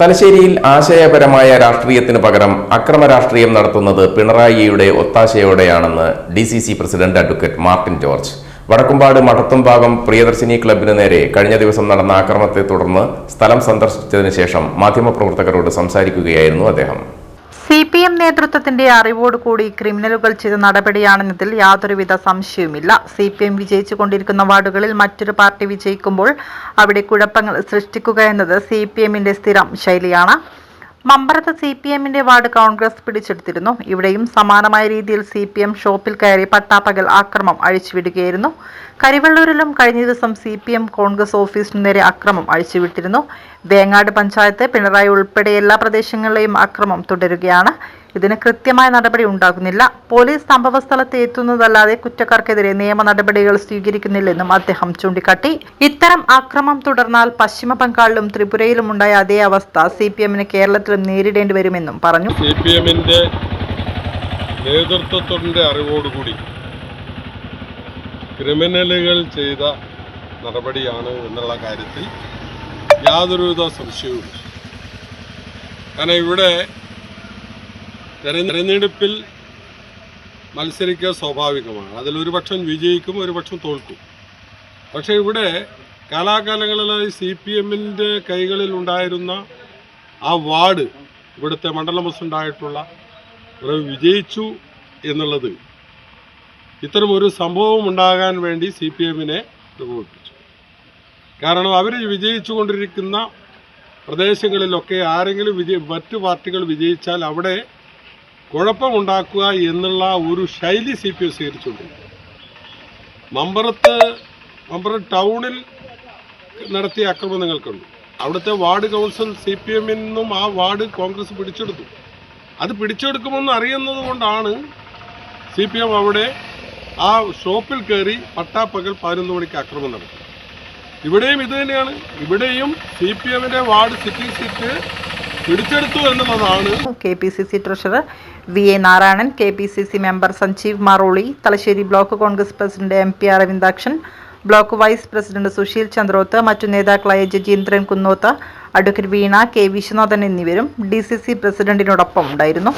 തലശ്ശേരിയിൽ ആശയപരമായ രാഷ്ട്രീയത്തിന് പകരം അക്രമ രാഷ്ട്രീയം നടത്തുന്നത് പിണറായിയുടെ ഒത്താശയോടെയാണെന്ന് D C C president advocate Martin George. Vadakkumpad Madathumbhagam Priyadarshini ക്ലബിന് നേരെ കഴിഞ്ഞ ദിവസം നടന്ന ആക്രമത്തെ തുടർന്ന് സ്ഥലം സന്ദർശിച്ചതിന് ശേഷം മാധ്യമപ്രവർത്തകരോട് സംസാരിക്കുകയായിരുന്നു അദ്ദേഹം. സി പി എം നേതൃത്വത്തിന്റെ അറിവോടുകൂടി ക്രിമിനലുകൾ ചെയ്ത നടപടിയാണെന്നതിൽ യാതൊരുവിധ സംശയവുമില്ല. സി പി എം വിജയിച്ചുകൊണ്ടിരിക്കുന്ന വാർഡുകളിൽ മറ്റൊരു പാർട്ടി വിജയിക്കുമ്പോൾ അവിടെ കുഴപ്പങ്ങൾ സൃഷ്ടിക്കുക എന്നത് സി പി എമ്മിന്റെ സ്ഥിരം ശൈലിയാണ്. മമ്പറത്ത് സി പി എമ്മിന്റെ വാർഡ് കോൺഗ്രസ് പിടിച്ചെടുത്തിരുന്നു. ഇവിടെയും സമാനമായ രീതിയിൽ സി പി എം ഷോപ്പിൽ കയറി പട്ടാപ്പകൽ ആക്രമം അഴിച്ചുവിടുകയായിരുന്നു. കരിവള്ളൂരിലും കഴിഞ്ഞ ദിവസം സി പി എം കോൺഗ്രസ് ഓഫീസിനു നേരെ അക്രമം അഴിച്ചുവിട്ടിരുന്നു. വേങ്ങാട് പഞ്ചായത്ത് പിണറായി ഉൾപ്പെടെ എല്ലാ പ്രദേശങ്ങളിലെയും അക്രമം തുടരുകയാണ്. ഇതിന് കൃത്യമായ നടപടി ഉണ്ടാകുന്നില്ല. പോലീസ് സംഭവസ്ഥലത്ത് എത്തുന്നതല്ലാതെ കുറ്റക്കാർക്കെതിരെ നിയമ നടപടികൾ സ്വീകരിക്കുന്നില്ലെന്നും അദ്ദേഹം ചൂണ്ടിക്കാട്ടി. ഇത്തരം അക്രമം തുടർന്നാൽ പശ്ചിമ ബംഗാളിലും ത്രിപുരയിലും ഉണ്ടായ അതേ അവസ്ഥ സി പി എമ്മിന് കേരളത്തിലും നേരിടേണ്ടി വരുമെന്നും പറഞ്ഞു. സി പി എമ്മിന്റെ നേതൃത്വത്തിന്റെ അറിവോടുകൂടി ക്രിമിനലുകൾ ചെയ്ത നടപടിയാണ് എന്നുള്ള കാര്യത്തിൽ യാതൊരുവിധ സംശയവും കാരണം ഇവിടെ തെരഞ്ഞെടുപ്പിൽ മത്സരിക്കുക സ്വാഭാവികമാണ്. അതിലൊരു പക്ഷം വിജയിക്കും ഒരു പക്ഷം തോൽക്കും. പക്ഷേ ഇവിടെ കാലാകാലങ്ങളിലായി സി പി എമ്മിന്റെ കൈകളിൽ ഉണ്ടായിരുന്ന ആ വാർഡ് ഇവിടുത്തെ മണ്ഡലം ഒരു വിജയിച്ചു എന്നുള്ളത് ഇത്തരം ഒരു സംഭവം ഉണ്ടാകാൻ വേണ്ടി സി പി എമ്മിനെ പ്രകോപിപ്പിച്ചു കാരണം അവർ വിജയിച്ചു കൊണ്ടിരിക്കുന്ന പ്രദേശങ്ങളിലൊക്കെ ആരെങ്കിലും വിജയ മറ്റു പാർട്ടികൾ വിജയിച്ചാൽ അവിടെ കുഴപ്പമുണ്ടാക്കുക എന്നുള്ള ഒരു ശൈലി സി പി എം സ്വീകരിച്ചുകൊണ്ടിരിക്കും മമ്പറത്ത് മമ്പറത്ത് ടൗണിൽ നടത്തിയ നിങ്ങൾക്കുണ്ട് അവിടുത്തെ വാർഡ് കൗൺസിൽ സി പി എമ്മിൽ നിന്നും ആ വാർഡ് കോൺഗ്രസ് പിടിച്ചെടുത്തു. അത് പിടിച്ചെടുക്കുമെന്ന് അറിയുന്നത് കൊണ്ടാണ് സി പി എം അവിടെ ആ ഷോപ്പിൽ കയറി പട്ടാപ്പകൽ പതിനൊന്ന് മണിക്ക് ആക്രമണം നടത്തി. ഇവിടെയും ഇത് തന്നെയാണ്. ഇവിടെയും സി പി എമ്മിന്റെ വാർഡ് സിറ്റിംഗ് സീറ്റ് പിടിച്ചെടുത്തു എന്നുള്ളതാണ് K P C C treasurer V A Narayanan K P C C member Sanjeev Maroli Thalassery block Congress president M P Aravindakshan block vice president Susheel Chandroth മറ്റു നേതാക്കളായ Jajeendran Kunnoth advocate Veena K Viswanathan എന്നിവരും D C C പ്രസിഡന്റിനോടൊപ്പം ഉണ്ടായിരുന്നു.